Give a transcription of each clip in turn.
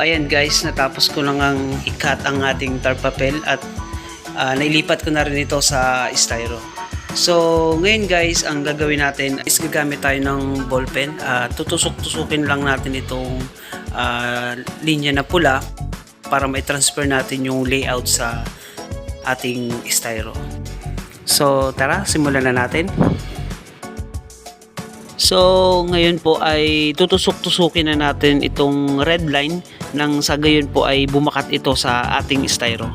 ayan guys, natapos ko lang ang ikat ang ating tar at ah, nailipat ko na rin ito sa styro. So, ngayon guys, ang gagawin natin is gagamit tayo ng ballpen. Ah, tutusok-tusukin lang natin itong ah, linya na pula para may transfer natin yung layout sa ating styro. So, tara, simulan na natin. So, ngayon po ay tutusok-tusukin na natin itong red line nang sa gayon po ay bumakat ito sa ating styro.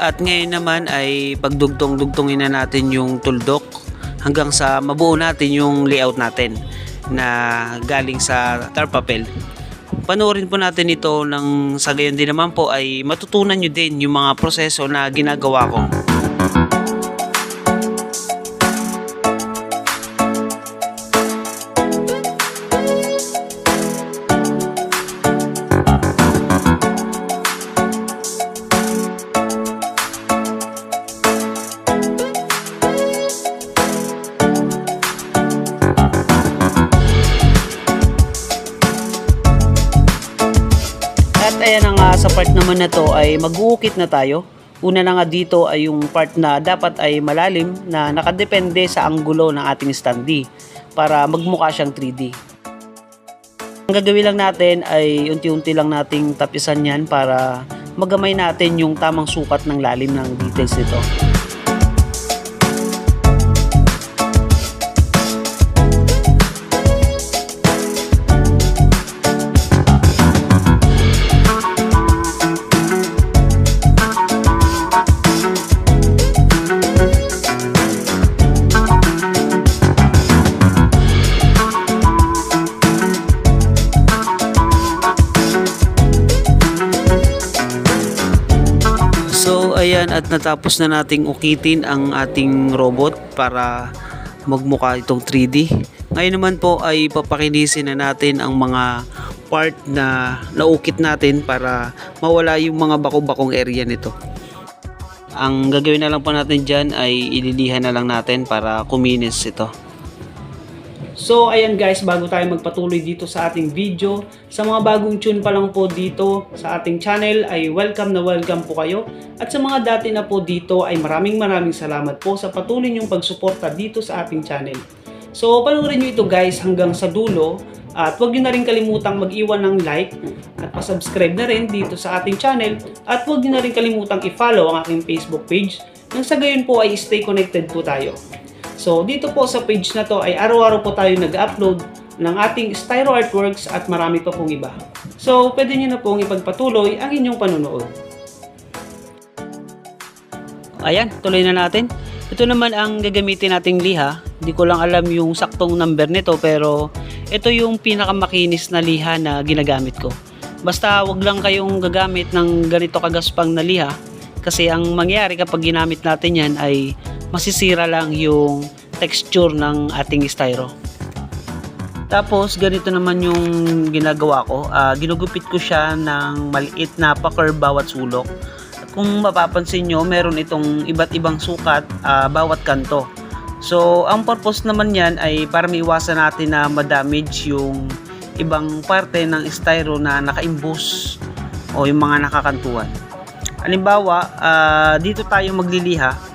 At ngayon naman ay pagdugtong-dugtongin na natin yung tuldok hanggang sa mabuo natin yung layout natin na galing sa tar. Panoorin po natin ito nang sa gayon din naman po ay matutunan nyo din yung mga proseso na ginagawa ko. Naman na to ay mag-uukit na tayo. Una na nga dito ay yung part na dapat ay malalim na nakadepende sa anggulo ng ating standee para magmukha siyang 3D. Ang gagawin lang natin ay unti-unti lang nating tapisan yan para magamay natin yung tamang sukat ng lalim ng details nito. At natapos na nating ukitin ang ating robot para magmukha itong 3D. Ngayon naman po ay papakinisin na natin ang mga part na naukit natin para mawala yung mga bako-bakong area nito. Ang gagawin na lang po natin dyan ay ililihan na lang natin para kuminis ito. So ayan guys, bago tayo magpatuloy dito sa ating video, sa mga bagong tune pa lang po dito sa ating channel ay welcome na welcome po kayo. At sa mga dati na po dito ay maraming maraming salamat po sa patuloy niyong pagsuporta dito sa ating channel. So panoorin niyo ito guys hanggang sa dulo at huwag niyo na rin kalimutang mag-iwan ng like at pa-subscribe na rin dito sa ating channel at huwag niyo na rin kalimutang i-follow ang aking Facebook page nang sa gayon po ay stay connected po tayo. So dito po sa page na to ay araw-araw po tayo nag-upload ng ating styro artworks at marami pa pong iba. So pwede nyo na pong ipagpatuloy ang inyong panunood. Ayan, tuloy na natin. Ito naman ang gagamitin nating liha. Hindi ko lang alam yung saktong number nito pero ito yung pinakamakinis na liha na ginagamit ko. Basta wag lang kayong gagamit ng ganito kagaspang na liha kasi ang mangyari kapag ginamit natin yan ay masisira lang yung texture ng ating styro. Tapos ganito naman yung ginagawa ko. Ah, ginugupit ko siya ng maliit na pa-curve bawat sulok. Kung mapapansin nyo, meron itong iba't ibang sukat ah, bawat kanto. So, ang purpose naman yan ay para maiwasan natin na madamage yung ibang parte ng styro na nakaimbus o yung mga nakakantuan. Halimbawa, ah, dito tayo magliliha.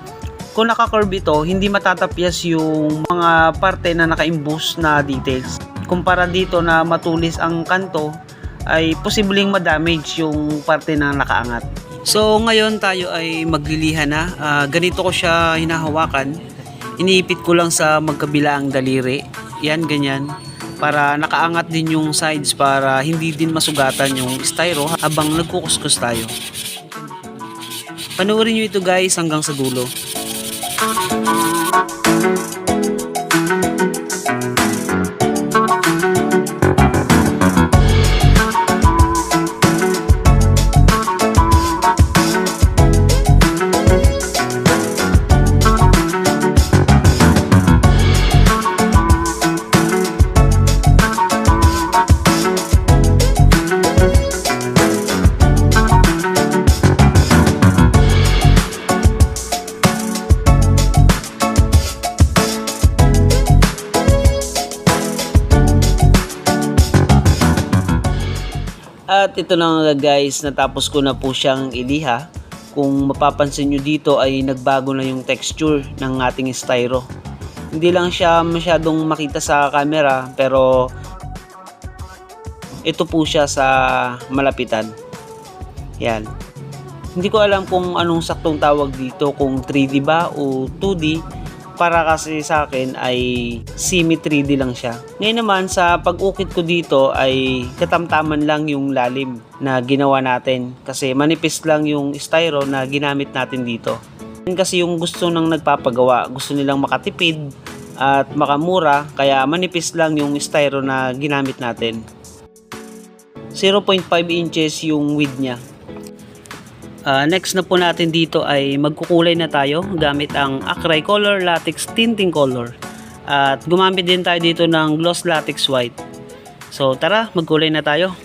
Kung naka-curve ito, hindi matatapyas yung mga parte na nakaimbus na details. Kumpara dito na matulis ang kanto, ay posibleng madamage yung parte na nakaangat. So ngayon tayo ay magliliha na. Ah, ganito ko siya hinahawakan. Iniipit ko lang sa magkabilang daliri. Yan, ganyan. Para nakaangat din yung sides para hindi din masugatan yung styro habang nagkukuskus tayo. Panoorin nyo ito guys hanggang sa dulo. At ito na nga guys, natapos ko na po siyang iliha. Kung mapapansin nyo dito ay nagbago na yung texture ng ating styro. Hindi lang siya masyadong makita sa camera pero ito po siya sa malapitan. Yan. Hindi ko alam kung anong saktong tawag dito, kung 3D ba o 2D. Para kasi sa akin ay semi 3D lang siya. Ngayon naman sa pag-ukit ko dito ay katamtaman lang yung lalim na ginawa natin. Kasi manipis lang yung styro na ginamit natin dito. Yan kasi yung gusto ng nagpapagawa. Gusto nilang makatipid at makamura. Kaya manipis lang yung styro na ginamit natin. 0.5 inches yung width niya. Ah, next na po natin dito ay magkukulay na tayo gamit ang Acry Color Latex Tinting Color. At gumamit din tayo dito ng Gloss Latex White. So tara, magkulay na tayo.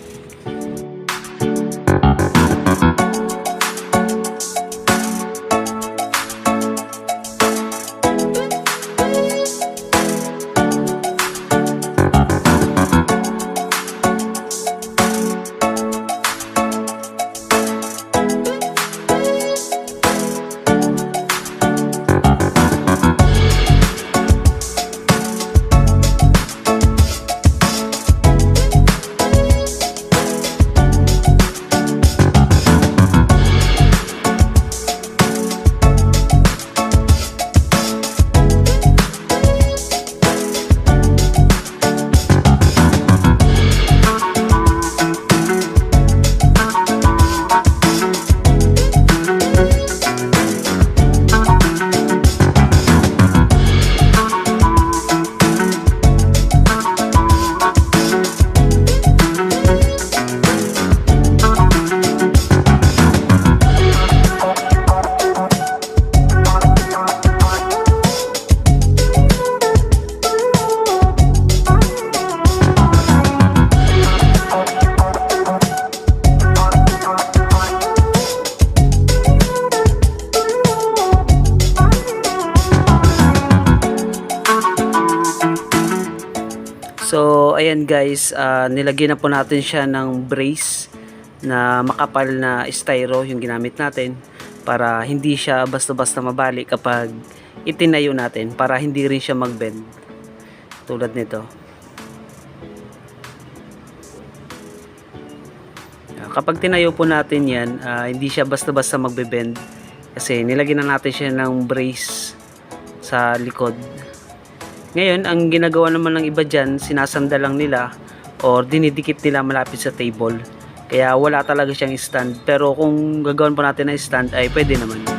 Guys, ah, nilagyan na po natin siya ng brace na makapal na styro yung ginamit natin para hindi siya basta-basta mabali kapag itinayo natin para hindi rin siya mag-bend. Tulad nito. Kapag tinayo po natin yan, ah, hindi siya basta-basta magbe-bend kasi nilagyan na natin siya ng brace sa likod. Ngayon, ang ginagawa naman ng iba dyan, sinasanda lang nila or dinidikit nila malapit sa table. Kaya wala talaga siyang stand. Pero kung gagawin po natin ng stand ay pwede naman.